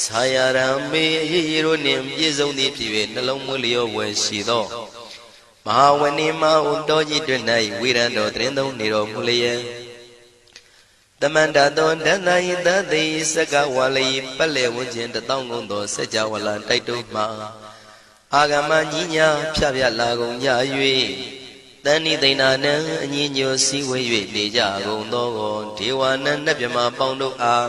ဆာယရံမေရေရေတို့နှင့်ပြည့်စုံသည်ဖြစ်၍နှလုံးမွေးလျောဝယ်ရှိသောမဟာဝဏိမဟုတောကြီးတွင်၌ဝိရံတော်တရင်သုံးနေတော်မူလျက်တမန္တသောဒန္တယိတသိစကဝါလိပက်လေဝန်းကျင်တထောင်ကုန်သောစัจ java လာတိုက်တုံးမှာအာဂမညီညာဖြဖြလာကုန်ကြ၍တဏိသိဏနံအညီညွတ်စည်းဝေး၍နေကြကုန်သောဒေဝနံနတ်မြမပေါင်းတို့အား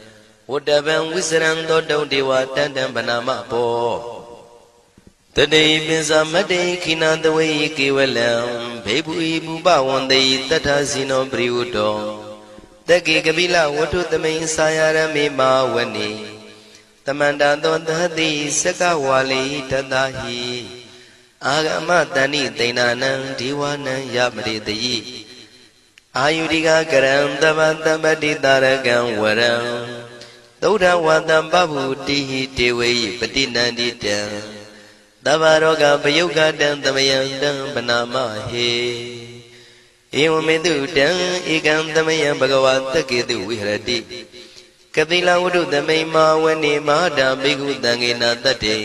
ဝတ္တဗံဝိစရံသောတုံဒေဝတန်တံဗနာမဘောတတိပိစမတ္တိခိနသဝေကေဝလံဘေဘူဤဘူပဝန္တိတထဇိနောပရိဝတ္တောတကေကပိလဝတ္ထုသမိန်စာယရမေမာဝနိတမန္တသောသတိစကဝါလိတတဟိအာဂမတဏိတိဏနံဒီဝနံယမရိတိအာယုရိကကရံတပတပတိတာရကံဝရံ သုဒ္ဓဝတံပဗုတိဟိတေဝေယပတိနန္တိတံသဗ္ဗရောဂပယုတ်ကတံသမယံတံပနာမဟေဧဝမေတုတံဧကံသမယံဘဂဝါတကေတုဝိဟရတိကတိလဝတ္ထုသမိန်မာဝနေမဟာတာဘိက္ခုတံဃေနာတတ္တေ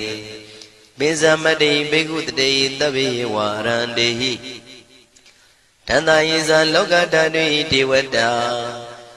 ပိဇမတ္တိဘိက္ခုတတေတဗ္ဗေဝါရန္တေဟိတန္တယေဇာလောကဓာတုဣဒေဝတာ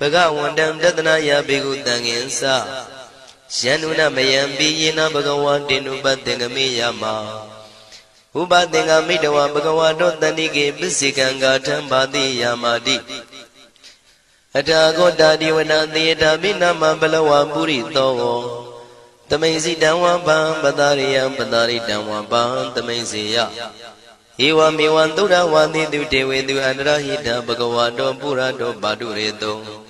ဘဂဝန္တံတတနာယဘေကုတံကိဉ္စယန္နုနမယံပိယေနဘဂဝါတေနုပတ္တေငမေယမဥပသင်္ကမိတဝဘဂဝါတောတဏိကေပစ္စေကံဂါထံဘာတိယာမာတိအထာဂောတာဒီဝနာသေတာမိနာမဘလဝပုရိသောတမိန်စီတံဝပံပတာရိယံပတာရိတံဝပံတမိန်စီယဧဝမေဝံသုဒ္ဓဝါတိတုတေဝေတုအန္တရဟိတဘဂဝါတောပုရတောပါတုရေတော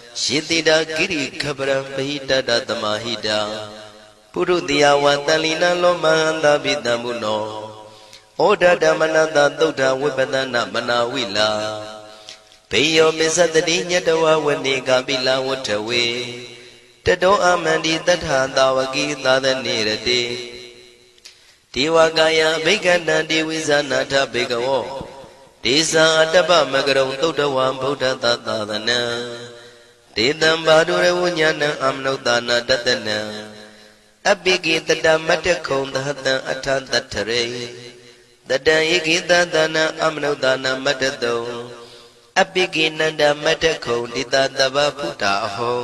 ယေတိတာကိရိခပရံပဟိတတသမဟိတာပုရုတိယဝတန်လီနလောမဟန္တာပိတံမုနောဩဒဓမ္မနတသုဒ္ဓဝိပဒနာမနာဝိလာဘေယောမစ္စတတိညတဝဝနေကပိလဝထဝေတတောအမန္တိတထာတာဝကိသာသနေရတိဒေဝကာယဘိက္ခန္တံဒေဝိဇာနာထဘေကဝောဒေဇာအတ္တပမကရုံသုတ်တဝံဗုဒ္ဓသာသသနံ ဒေတံဘာဒုရဝဉာဏံအမနုဿာနာတတနံအပိကိတတမတ္တခုံသဟတံအထတထရေတတံဧကိတသနာအမနုဿာနာမတ္တတုံအပိကိနန္ဒမတ္တခုံတိတတဗဗုဒ္ဓအဟော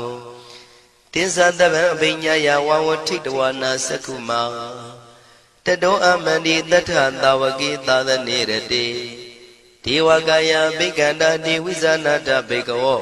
တင်္ဇတဗံအပိညာယဝဝထိတဝနာသက္ခုမာတတောအမန္တိတထသာဝကိသာသနေရတိဒေဝကာယဘိက္ခန္တာတိဝိဇာနာတဘေကဝော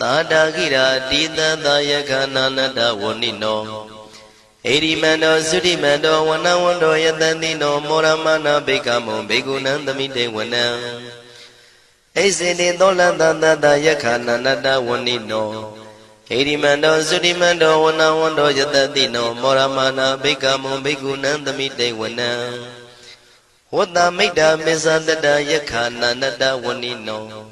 သာတာကိရာတိတသယကနာနတဝဏိနောဣရိမန္တောသုတိမန္တောဝနဝန္တောယတတိနောမောရမနာဘေကမောဘေကုဏံသမိတေဝနံဣစေတိသောလတတတယခာနန္တဝဏိနောဣရိမန္တောသုတိမန္တောဝနဝန္တောယတတိနောမောရမနာဘေကမောဘေကုဏံသမိတေဝနံဝတ္တမိတ်တာမေဇတတယခာနန္တဝဏိနော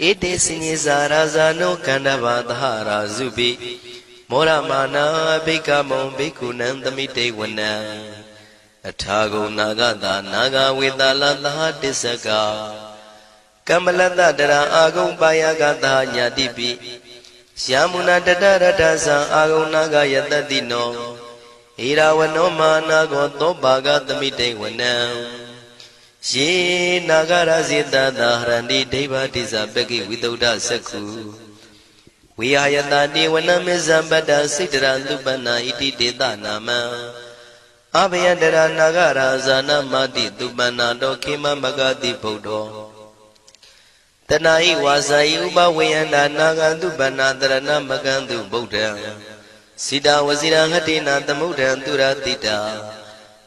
ဧတေစိညေဇာရာဇာနောကန္တဘာသဟရာဇုပိမောရမာနာဘိကမုံဘိက္ခုနံသမိတေဝနံအထာဂုံနာဂတာနာဂဝေတာလသဟတစ္စကကမ္မလတတရာအာဂုံပါယကတာညာတိပိယမုနာတတရတသံအာဂုံနာဂယတတိနောဣရာဝနောမာနာကောသောဘာဂသမိတေဝနံ ယေနာဂရဇိတသာဟရန္တိဒိဗ္ဗတိဇပကိဝိတုဒ္ဓစက္ခုဝိဟာယတတိဝနမေဇံပတ္တစိတရသုပနာဣတိတေတနာမံအဘယတရနာဂရာဇာနမတိသူပနာတောခေမမဂတိဗုဒ္ဓောတဏှာဤဝါစာဤဥပဝေယန္တာနာဂန္တုပဏ္ဏတရဏမကန္တုဗုဒ္ဓံစိတဝစီရဟတိနာသမုဒ္ဒံသူရတိတာ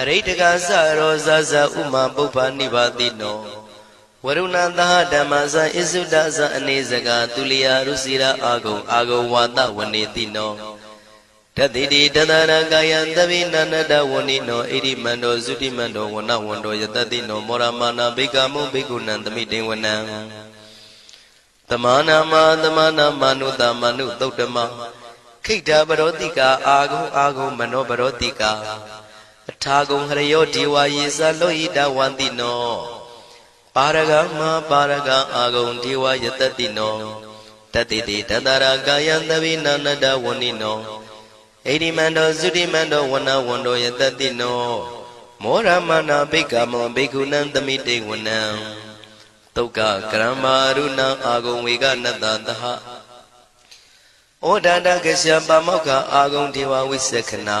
အရိတကသရောဇဇဥမာပုပ္ပနိဗ္ဗာတိနောဝရုဏသဟဓမ္မဇဣစုဒဇအနေစကသူလျာရုစီရာအာဂုံအာဂုံဝါဒဝနေတိနောတတိတိတတရကာယံသဗိနန္တဝဏိနောဣရိမန္တောသုတိမန္တောဝနဝန္တောယတတိနောမောရမာနာဘိကမုဘိက္ခုနံသမိတေဝနံတမနာမတမနာမနုတမနုသုတ်တမခိတ္တပရောတိကာအာဂုံအာဂုံမနောပရောတိကာ အထာဂုံဟရယောဒေဝယေသလောဟိတဝန္တိနောပါရဂမပါရဂအာဂုံဒေဝယတတိနောတတိတိတတရာကာယံသဗိနာနတဝဏိနောဣတိမန္တောသုတိမန္တောဝနဝန္တောယတတိနောမောရမနာဘိက္ခမောဘိက္ခုနံသမိတေဝနံတုတ်ကကရမရုဏအာဂုံဝေကနတသဟဩဒန္တကရှပမောက္ခအာဂုံဒေဝဝိသခနာ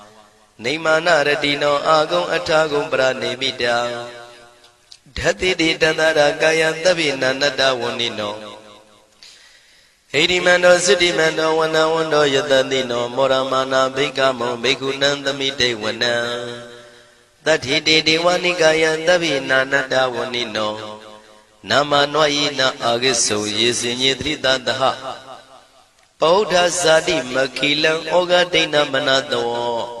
နေမာနရတိနောအာဂုံအထာဂုံပရနေမိတာဓတ္တိတိတတရာကာယသဗ္ဗိနန္တဝဏိနောဟိရိမန္တောသုတိမန္တောဝနဝန္တောယတတိနောမောရမာနာဘိကမောဘိက္ခုနံသမိတေဝနံတတိတေဒေဝနိကာယသဗ္ဗိနာနတဝဏိနောနာမနွာယိနာအာဂိစုံယေစင်ညေတိတတဟပောဓဇာတိမခိလံဩဃဒိဏမနတော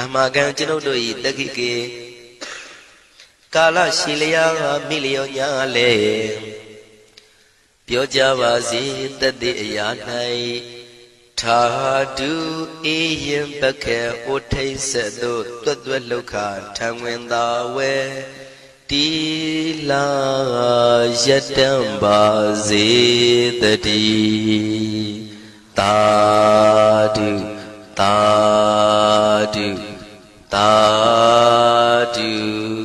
အမကံကျွန်ုပ်တို့၏တက္ခိကေကာလရှိလျာမိလျောညာလေပြောကြပါစေတသက်အရာ၌ထာတုအေယံပခေဩထိတ်ဆက်သို့တွတ်တွတ်လောက်ခထံဝင်သာဝဲတီလာယတံပါစေတတိတာ တာတုတာတု